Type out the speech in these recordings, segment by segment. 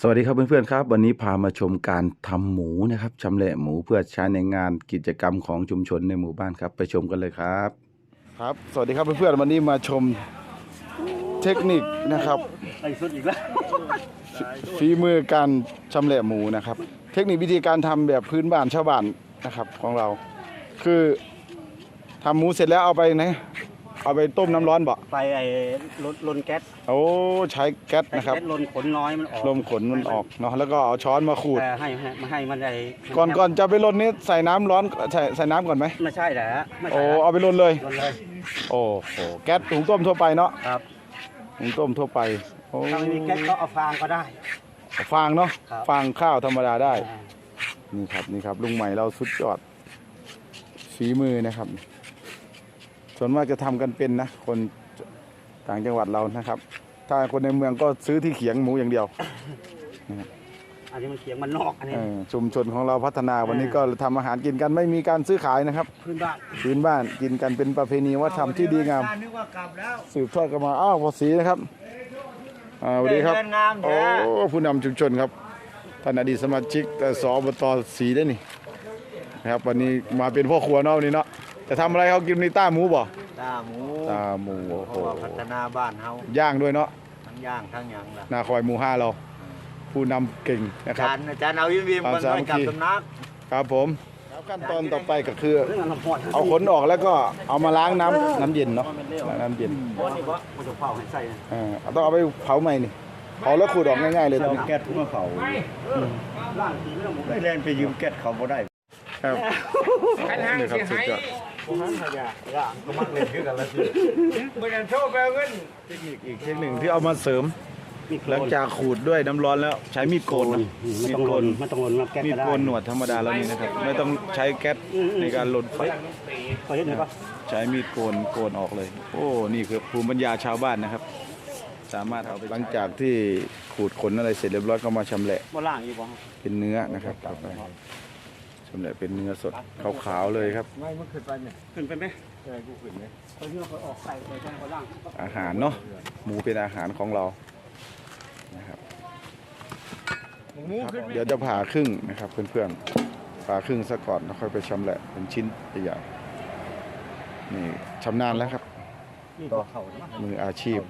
สวัสดีครับเพื่อนๆครับ วันนี้พามาชมการทำหมูนะครับชำแหละหมูเพื่อใช้ในงานกิจกรรมของชุมชนในหมู่บ้านครับ ไปชมกันเลยครับ ครับ สวัสดีครับเพื่อนๆวันนี้มาชมเทคนิคนะครับไอ้สุดอีกแล้วฝีมือการชำแหละหมูนะครับ เทคนิควิธีการทำแบบพื้นบ้านชาวบ้านนะครับของเรา คือทำหมูเสร็จแล้วเอาไปไหน เอาไปต้มน้ำร้อนบ่ไปไอ้ลนลนแก๊สโอ้ใช้แก๊สนะครับแก๊สลนขนน้อยมันออกลมขนมันออกเนาะแล้วก็เอาช้อนมาขูด เออให้ให้ไม่ให้มันไอ้ก่อนก่อนจะไปลนนี้ใส่น้ำร้อนใส่ใส่น้ำก่อนไหมไม่ใช่แหละไม่โอ้ใช่เอาไปลนเลย ลนเลยโอ้โหแก๊สหุงต้มทั่วไปเนาะครับหุงต้มทั่วไปโอ้ถ้าไม่มีแก๊สก็เอาฟางก็ได้ ฟางเนาะครับ ฟางข้าวธรรมดาได้อ่านี่ครับนี่ครับลุงใหม่เราสุดยอดฝีมือนะครับ ส่วนมากจะทำกันเป็นนะ คนต่างจังหวัดเรานะครับ ถ้าคนในเมืองก็ซื้อที่เขียงหมูอย่างเดียวอันนี้มันเขียงมันนอกอันนี้เออชุมชนของเราพัฒนาวันนี้ก็ทำอาหารกินกันไม่มีการซื้อขายนะครับพื้นบ้านพื้นบ้านกินกันเป็นประเพณีวัฒนธรรมที่ดีงามนึกว่ากลับแล้วสืบทอดกันมาอ้าวพอสีนะครับอ่าสวัสดีครับเดินงามโอ้แท้ผู้นำชุมชนครับท่านอดีตสมาชิกแต่สอบตสีได้นี่นะครับวันนี้มาเป็นพ่อครัวเนาะวันนี้เนาะ จะทำอะไรเขากินในต้าหมูบ่ตาหมูตาหมูโอ้เพโหราะว่าพัฒนาบ้านเฮาย่างด้วยเนาะทั้งย่างทั้งหยังล่ะนาคอยหมูห้าเรา ผู้นำเก่งนะอาครับ จารย์อาจารย์เอายิ้มยิ้มความมันสาไปมัคคี กลับสำนักครับผมแล้วขั้นตอนต่อไปก็คือเรื่องน้ำพอดเอาขนออกแล้วก็เอามาล้างน้ำน้ำเย็นเนาะล้างน้ำเย็นเพราะนี่เพราะมันจะเผาให้ใส่นะอ่าต้องเอาไปเผาใหม่นี่เผาแล้วขูดออกง่ายๆเลยตอนเอานี้แก๊สมาเผาล่างทีไม่ต้องหมดไม่แล่นไปยืมแก๊สเขาบ่ได้ครับนี่ครับสุดยอด ก็มักเล่นคือกันแล้วสิเทคนิคอีกเทคนิคที่เอามาเสริม หลังจากขูดด้วยน้ำร้อนแล้วใช้มีดโกนนะไม่มีดต้องโกลนนไม่ต้องลนมาแก๊สมีดก็ได้โกนหนวดธรรมดาแล้วนี่นะครับ ไม่ต้องใช้แก๊สในการลนไฟ ขอเห็นหน่อยปะใช้มีดโกนโกนออกเลย โอ้ นี่คือภูมิปัญญาชาวบ้านนะครับ สามารถเอาไปหลังจากที่ขูดขนอะไรเสร็จเรียบร้อยก็มาชำแหละบ่ล่างอีกบ่เป็นเนื้อนะครับต่อไป ชำแหละเป็นเนื้อสดขาวๆเลยครับ ไม่เมื่อคืนไปเนี่ยขึ้นไปไหมใช่กูขึ้นไหมเขาเลือกเขาออกใส่ไปต้องบ่ล่างอาหารเนาะหมูเป็นอาหารของเรานะครับหมูขึ้นเดี๋ยวจะผ่าครึ่งนะครับเพื่อนๆผ่าครึ่งซะก่อนแล้วค่อยไปชำแหละเป็นชิ้นใหญ่ๆนี่ชำนาญแล้วครับนี่ตัวเขามืออาชีพ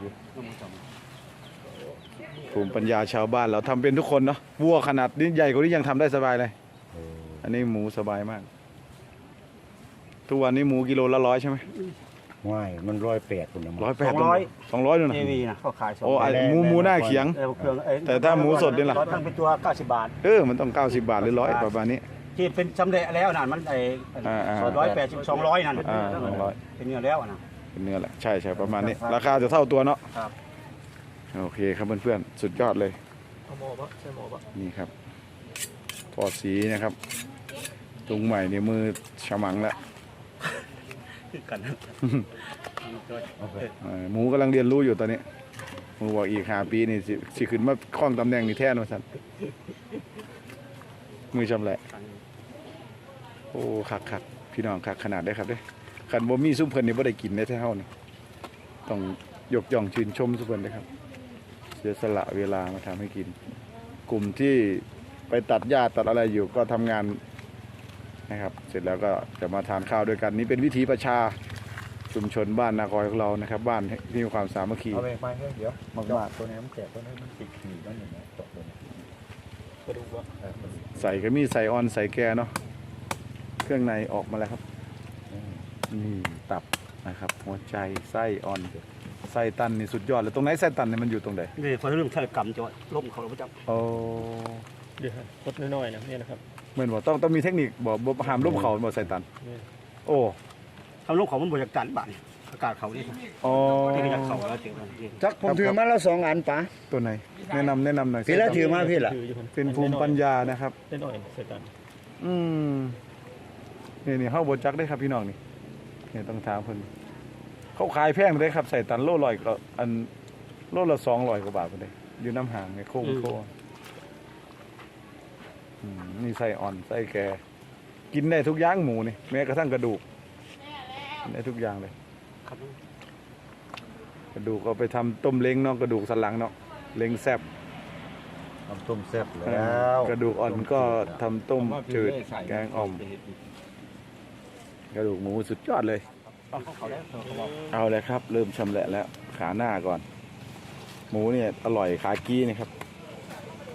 ภูมิปัญญาชาวบ้านเราทำเป็นทุกคนเนาะวัวขนาดนี้ใหญ่กว่านี้ยังทำได้สบายเลย อันนี้หมูสบายมาก ทุกวันนี้หมูกิโลละร้อยใช่ไหมไม่มันร้อยแปดคนละร้อยแปดสองร้อยด้วยนะเอวีนะเขาขายสองโอ้ไอ้หมูหมูหน้าเขียงเออเครื่องเอ้ยแต่ถ้าหมูสดนี่ล่ะร้อยทั้งเป็นตัว90บาท เออ มันต้อง90บาทหรือร้อยประมาณนี้ที่เป็นสำเร็จแล้วน่ะมันไอ้อ่าอ่าร้อยแปดสิบสองร้อยนั่นอ่าสองร้อยเป็นเนื้อแล้วน่ะเป็นเนื้อแหละใช่ใช่ประมาณนี้ ราคาจะเท่าตัวเนาะครับโอเคครับเพื่อนๆสุดยอดเลยเอาหมอปะใช่หมอปะนี่ครับพอสีนะครับ ลุงใหม่เนี่ยมือฉมังแล้วคือกันเออหมูกำลังเรียนรู้อยู่ตอนนี้หมูบอกอีกหาปีนี่สิสิขึ้นมาคล้องตำแหน่งนี่แท้นว่าสันมือชำแหละ โอ้คักคักพี่น้องคักขนาดได้ครับเด้ขันบ่มีซุ้มเพิ่นนี่บ่ได้กินได้แท้เฮานี่ต้องยกย่องชื่นชมซุ้มเพิ่นเลยครับเสียสละเวลามาทำให้กิน กลุ่มที่ไปตัดหญ้าตัดอะไรอยู่ก็ทำงาน นะครับ เสร็จแล้วก็จะมาทานข้าวด้วยกันนี่เป็นวิถีประชาชุมชนบ้านนาคอยของเรานะครับ บ้านที่มีความสามัคคี เอาไปไปเดี๋ยวมากๆ ตัวนี้มันแตกตัวนี้มันติดขีดนั่นเองนะตกเลยกระดูกวะเออมันใส่ก็มีใส่ออนใส่แกเนาะเครื่องในออกมาแล้วครับ นี่ตับนะครับ หัวใจไส้อ่อนไส้ตันนี่สุดยอดเลยตรงไหนไส้ตันเนี่ยมันอยู่ตรงไหนนี่คนเรื่องเทเลกรรมจะว่าล่มเขาแล้วจับโอ้เดี๋ยวครับลดน้อยๆนะเนี่ยนะครับ เหมือนบอกต้องต้องมีเทคนิคบอกบอกห้ามลบเขาบอกไส้ตันนี่โอ้ทำล่มเขามันบริการบ้านอากาศเขานี่อ๋อที่ก็จะเขาแล้วเจอกันนี่จักผมถือมาแล้วสองอันปะตัวไหน แนะนำแนะนำหน่อยพี่ละถือมาพี่ละถืออยู่ครับเป็นภูมิปัญญานะครับได้หน่อยเสร็จกันอืมนี่นี่เฮาบจักได้ครับพี่น้องนี่เนี่ยต้องถามเพิ่นเขาขายแพงเลยครับใส่ตันโลลอยก็อันโลละสองร้อยกว่าบาทไปเลยอยู่น้ำห่างในโค้งโค้ง อืมนี่ใส่อ่อนใส่แกกินได้ทุกอย่างหมูนี่แม้กระทั่งกระดูกกินได้ทุกอย่างเลย ครับกระดูกเอาไปทำต้มเล้งเนาะกระดูกสันหลังเนาะเล้งแซบน้ำต้มแซ่บแล้วกระดูกอ่อนก็ทำต้มจืดแกงอ่อม กระดูกหมูสุดยอดเลยตอนเขาเขาแล้วเขาบอกเอาเลยครับ เริ่มชำแหละแล้ว ขาหน้าก่อน หมูเนี่ยอร่อยขากี้นะครับ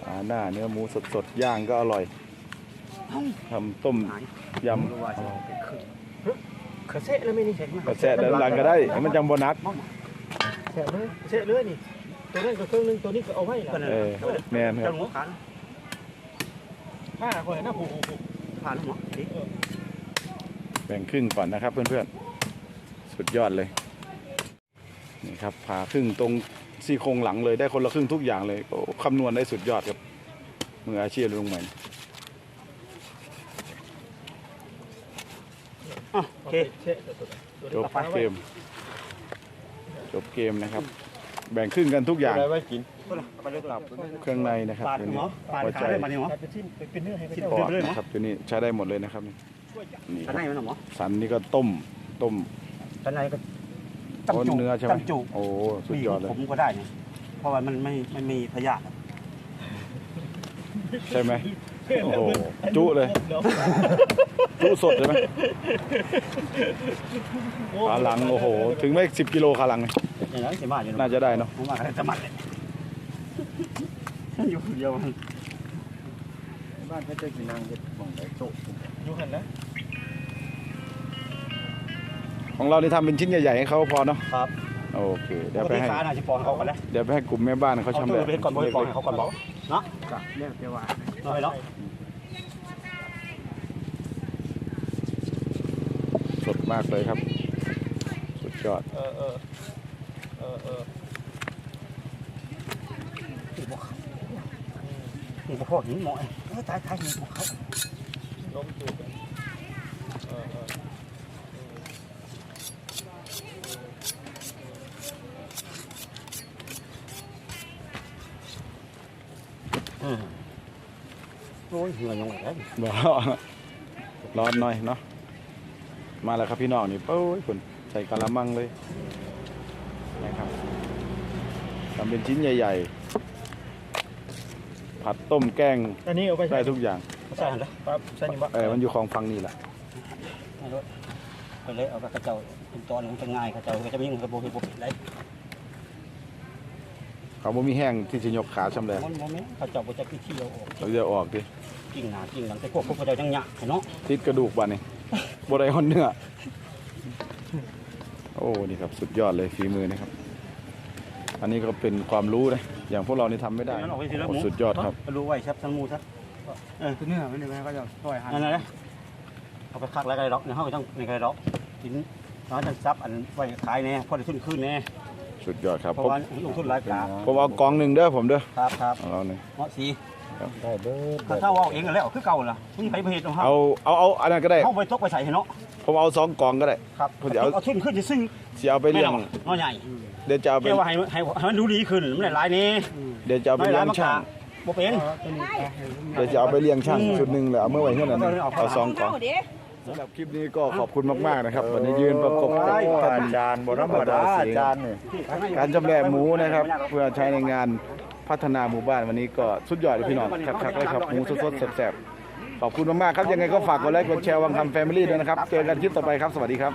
ขาหน้าเนื้อหมูสดๆย่างก็อร่อยทำต้มหายยรู้ว่าจะเป็นครึ่งกระเซะเลยไหมนี่เช็คมั้ยำกระแสด้านหลังก็ได้ให้มันจำบนักแสะเลยเซะเลยนี่ตัวนั้นก็เครื่องนึงตัวนี้ก็เอาไว้ละเออแมนคเจ้ารับหนูขันผ้าคอยนะผูกผูกผ่านหมอดิแบ่งครึ่งก่อนนะครับเพื่อนๆสุดยอดเลยนี่ครับผ่าครึ่งตรง ซี่โครงหลังเลยได้คนละครึ่งทุกอย่างเลยโอ้คำนวณได้สุดยอดครับมืออาชีพลุงใหม่อะโอเคเซะตัวนั้นตัวจนี้บก็ฟ้าไว้เกม จบเกมนะครับ แบ่งครึ่งกันทุกอย่างอะไรไว้กินไปเลยครับเครื่องในนะครับปาดตัวหมนี้อปาดขาได้มาเนี่ยหมอกลายเป็นชิ้นเป็นเนื้อให้พระชิ้นเจ้าปอดเลยเหรอนะครับตัวนี้ใช้ได้หมดเลยนะครับนี่นี่คข้างรับในมันหมอสันนี่ก็ต้มต้มข้างในก็ โอ้เนื้อใช่ไหมจำจุโอ้สุดยอดเลยผมก็ได้เนี่ยเพราะว่ามันไม่ไม่มีพยาธิใช่ไหมโอ้โหจุเลย จุสดเลยไหมขาหลังโอ้โห ถึงไม่สิบกิโลขาหลังเนี่ยอย่างนั้นจะมาอยู่น่าจะได้เนาะผมมาจะมัดเลยอยู่คนเดียวมันบ้านเขาจะกินนางเฮ็ดหมองไหนโต๊ะอยู่หันนะ ของเรานี่ทำเป็นชิ้นใหญ่ๆให้เขาพอเนาะครับโอเคเดี๋เดี๋ยยววไปไปให้ ค้าน่าจะปองเขากันแล้วเดี๋ยวไปให้กลุ่มแม่บ้านเขาเขาชำตู้แหละไปก่อนบริปองเขาก่อนบอกเนาะเรียกแต่ว่าเนาะเนาะสดมากเลยครับ สุดยอด เออเออเออเออนี่พวกหินหมอยเออตายตายหินพวกเขาล้มจูบ โอ้ยเหงื่อยังไงได้บ่ร้อนหน่อยเนาะมาแล้วครับพี่น้องนี่เป้ยคุณใส่กะละมังเลยนะครับทำเป็นชิ้นใหญ่ ๆ ผัดต้มแกงอันนี้เอาไปได้ทุกอย่างใช่หันเลยปั๊บใส่นี่บ่เออมันอยู่ของฟังนี่แหละไปเลยไปเลยเอากระเจ้าเป็นตอนมันจะง่ายกระเจ้าก็จะมีเงินกระโบกระโบกไร เขาบ่มีแห้งที่จะยกขาชำแหละมันโมเมนต์กระเจ้าก็จะพิธีเอาออกเราจะออกดิกิ่งหนากิ่งหลังแต่พวกพวกกระเจ้ายังหยะเนาะติดกระดูกบ้านนี่บ่ได้คนเนื้อโอ้นี่ครับสุดยอดเลยฝีมือนะครับ อันนี้ก็เป็นความรู้นะอย่างพวกเรานี่ทำไม่ได้นั่นออกไปสิแล้วหโอ้มูสุดยอดครับรู้ไว้ชับทั้งมูซะตัวเนื้อไม่ได้ไหมเขาจะต้อยหันนั่นแหละเอาไปคักแล้วไกลดอกในห้องก็ต้องในไกลดอกกินน้องจะซับอันไว้ขายแน่พอได้ทุนขึ้นแน่ สุดยอดครับเพราะผมว่าลงทุนหลายกาผมเอากองหนึ่งเด้อผมเด้อครับครับของเราหนึ่งเหมาะสีได้เบิดถ้าเท่าเอาเองแล้วคือเก่าล่ะไม่มีใครไปเหตุของเขาเอาเอาเอาอันนั้นก็ได้เข้าไปตกไปใส่เนาะผมเอาสองกองก็ได้ ครับผมจะเอา เอาทุนขึ้นจะซื้อสิเอาไปเลี้ยงน้อยใหญ่เดี๋ยวจะเอาไปแค่ว่าให้ให้ให้มันดูดีขึ้นมันหลายๆนี่เดี๋ยวจะเอาไปเลี้ยงช่าง บ่เป็น เดี๋ยวจะเอาไปเลี้ยงช่างชุดหนึ่งแล้วเอาเมื่อไหร่เท่านั้นเอาเอาสองกอง สำหรับคลิปนี้ก็ขอบคุณมากๆนะครับ วันนี้ยืนประกบกับท่านอาจารย์บ่ธรรมดาอาจารย์นี่การจำแนกหมูนะครับ เพื่อใช้ในงานพัฒนาหมู่บ้านวันนี้ก็สุดยอดเลยพี่น้องครับๆเลยครับหมูสดๆแซ่บๆขอบคุณมากๆครับยังไงก็ฝากกดไลค์กดแชร์วังคำแฟมิลี่ด้วยนะครับ เจอกันคลิปต่อไปครับสวัสดีครับ